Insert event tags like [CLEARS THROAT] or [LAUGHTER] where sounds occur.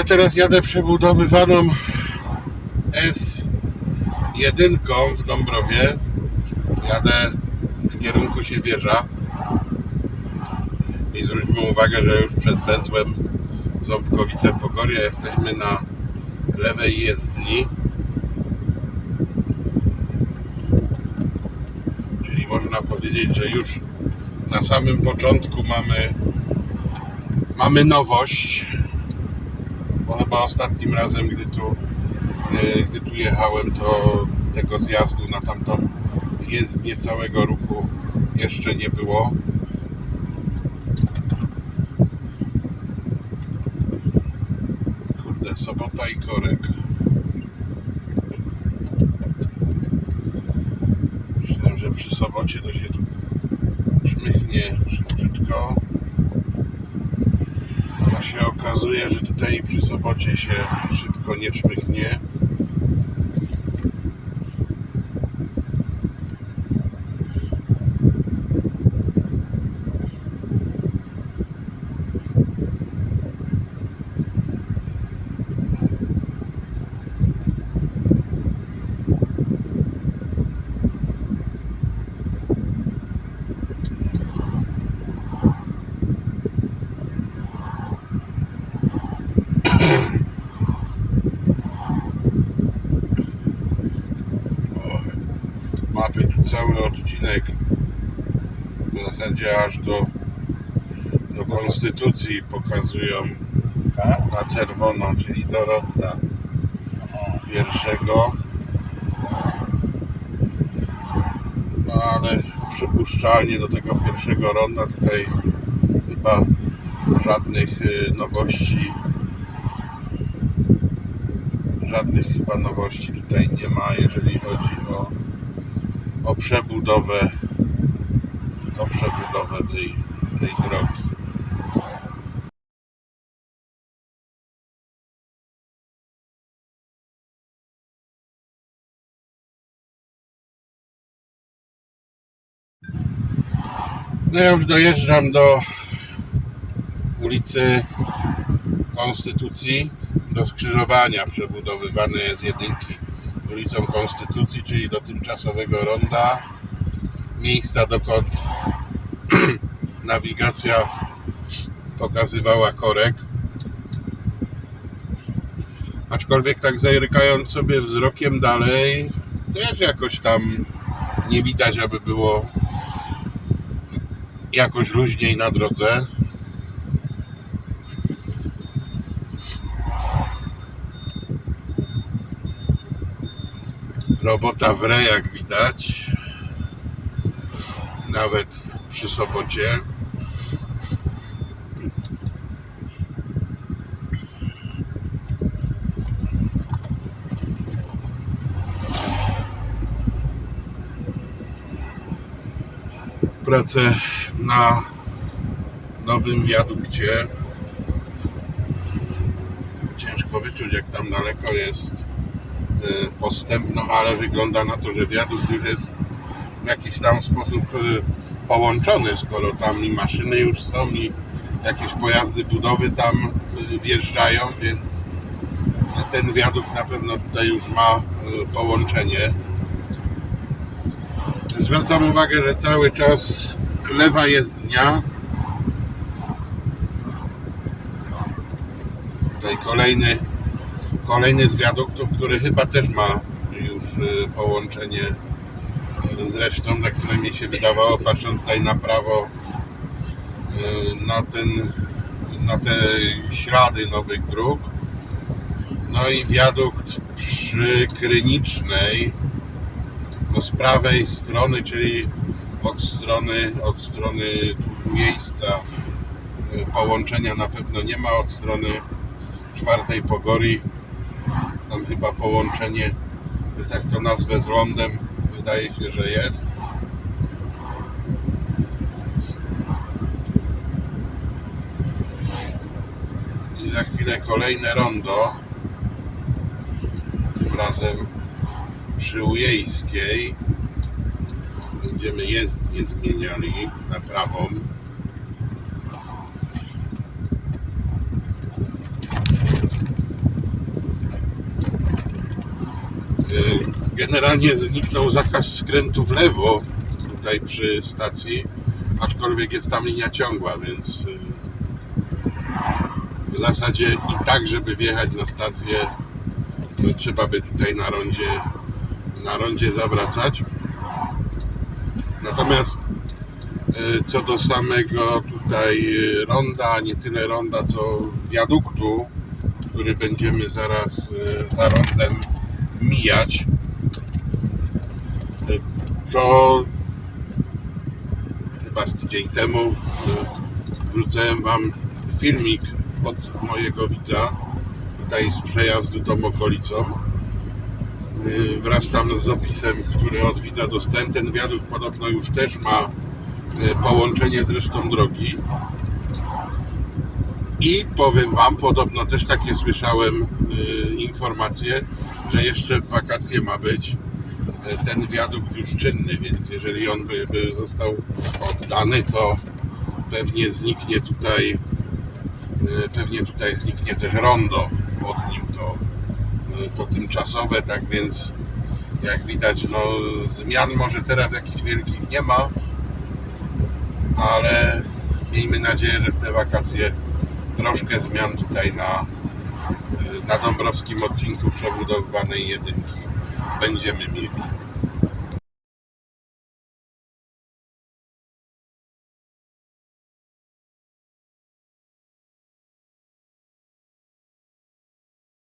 ja teraz jadę przebudowywaną S1 w Dąbrowie. Jadę w kierunku Siewierza. I zwróćmy uwagę, że już przed węzłem Ząbkowice-Pogoria jesteśmy na lewej jezdni. Czyli można powiedzieć, że już na samym początku mamy mamy nowość bo chyba ostatnim razem gdy tu e, gdy tu jechałem to tego zjazdu na tamtą jezdnię całego ruchu jeszcze nie było. Kurde sobota i korek. Myślałem, że przy sobocie to się tu czmychnie szybciutko okazuje, że tutaj przy sobocie się szybko nie czmychnie. Mapy tu cały odcinek w zasadzie aż do, do konstytucji pokazują na czerwono, czyli do ronda pierwszego. No ale przypuszczalnie do tego pierwszego ronda tutaj chyba żadnych y, nowości żadnych chyba nowości tutaj nie ma, jeżeli chodzi o, o przebudowę o przebudowę tej, tej drogi. No ja już dojeżdżam do ulicy Konstytucji, do skrzyżowania przebudowywanej jest jedynki ulicą Konstytucji, czyli do tymczasowego ronda. Miejsca dokąd [CLEARS THROAT] nawigacja pokazywała korek. Aczkolwiek tak zerkając sobie wzrokiem dalej, też jakoś tam nie widać, aby było jakoś luźniej na drodze. Robota w jak widać. Nawet przy sobocie. Pracę na nowym wiadukcie. Ciężko wyczuć, jak tam daleko jest y, postępno, ale wygląda na to, że wiadukt już jest w jakiś tam sposób y, połączony, skoro tam i maszyny już są i jakieś pojazdy budowy tam y, wjeżdżają, więc ten wiadukt na pewno tutaj już ma połączenie. Zwracam uwagę, że cały czas lewa jezdnia. Tutaj kolejny kolejny z wiaduktów, który chyba też ma już y, połączenie z resztą, tak przynajmniej się wydawało, patrząc tutaj na prawo y, na ten na te ślady nowych dróg. No i wiadukt przy Krynicznej no z prawej strony, czyli od strony od strony miejsca y, połączenia na pewno nie ma, od strony czwartej Pogori tam chyba połączenie, że tak to nazwę z lądem, wydaje się, że jest. I za chwilę kolejne rondo, tym razem przy Ujejskiej. Będziemy jezdnię zmieniali na prawą. Generalnie zniknął zakaz skrętu w lewo tutaj przy stacji, aczkolwiek jest tam linia ciągła, więc y, w zasadzie i tak, żeby wjechać na stację, trzeba by tutaj na rondzie, na rondzie zawracać. Natomiast y, co do samego tutaj y, ronda, nie tyle ronda, co wiaduktu, który będziemy zaraz y, za rondem mijać, y, to chyba z tydzień temu y, wrzucałem Wam filmik od mojego widza tutaj z przejazdu tą okolicą y, wraz tam z opisem, który od widza dostałem. Ten wiadukt podobno już też ma połączenie z resztą drogi. I powiem Wam, podobno też takie słyszałem informacje, że jeszcze w wakacje ma być y, ten wiadukt już czynny, więc jeżeli on by, by został oddany, to pewnie zniknie tutaj y, pewnie tutaj zniknie też rondo pod nim to, y, to tymczasowe, tak więc jak widać no zmian może teraz jakichś wielkich nie ma ale miejmy nadzieję, że w te wakacje troszkę zmian tutaj na, na Dąbrowskim odcinku przebudowywanej jedynki będziemy mieli.